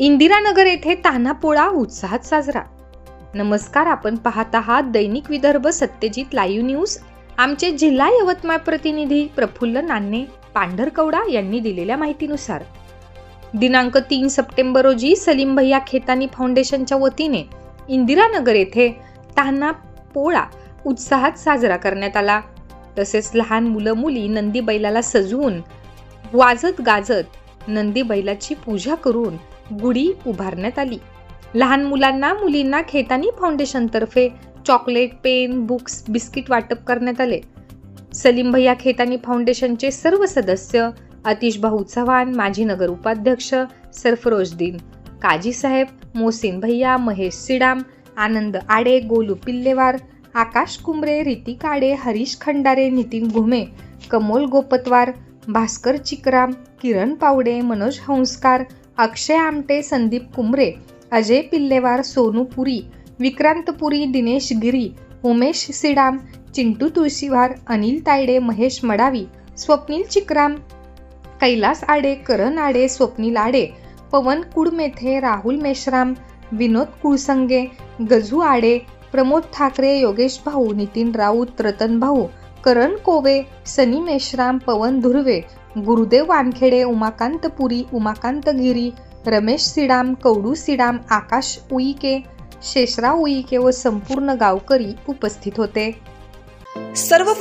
इंदिरानगर येथे तान्हापोळा उत्साहात साजरा. नमस्कार आपण पाहत आहात दैनिक विदर्भ सत्यजित लाईव्ह न्यूज. आमचे जिल्हा यवतमाळ प्रतिनिधी प्रफुल्ल नान्ने पांढरकवडा यांनी दिलेल्या माहितीनुसार दिनांक तीन सप्टेंबर रोजी सलीम भैया खेतानी फाउंडेशनच्या वतीने इंदिरानगर येथे तान्हा पोळा उत्साहात साजरा करण्यात आला. तसेच लहान मुलं मुली नंदी बैलाला सजवून वाजत गाजत नंदी बैलाची पूजा करून गुढी उभारण्यात आली. लहान मुलांना मुलींना खेतानी फाउंडेशनतर्फे चॉकलेट पेन बुक्स बिस्किट वाटप करण्यात आले. सलीम भैया खेतानी फाउंडेशनचे सर्व सदस्य अतिश भाऊ चव्हाण माजी नगर उपाध्यक्ष सरफरोजदीन काजी साहेब मोसिन भैया महेश सिडाम आनंद आडे गोलू पिल्लेवार आकाश कुंबरे रितिक आडे हरीश खंडारे नितीन घुमे कमोल गोपतवार भास्कर चिकराम किरण पावडे मनोज हंसकार अक्षय आमटे संदीप कुंबरे अजय पिल्लेवार सोनू पुरी विक्रांत पुरी दिनेश गिरी उमेश सिडाम चिंटू तुळशीवार अनिल तायडे महेश मडावी स्वप्नील चिकराम कैलास आडे करण आडे स्वप्नील आडे पवन कुडमेथे राहुल मेश्राम विनोद कुळसंगे गजू आडे प्रमोद ठाकरे योगेश भाऊ नितीन राऊत रतन भाऊ करण कोवे सनी मेश्राम पवन धुर्वे गुरुदेव वानखेडे उमाकांत पुरी उमाकांत गिरी रमेश सिडाम कवडू सिडाम आकाश उईके शेषराव उईके व संपूर्ण गावकरी उपस्थित होते. सर्व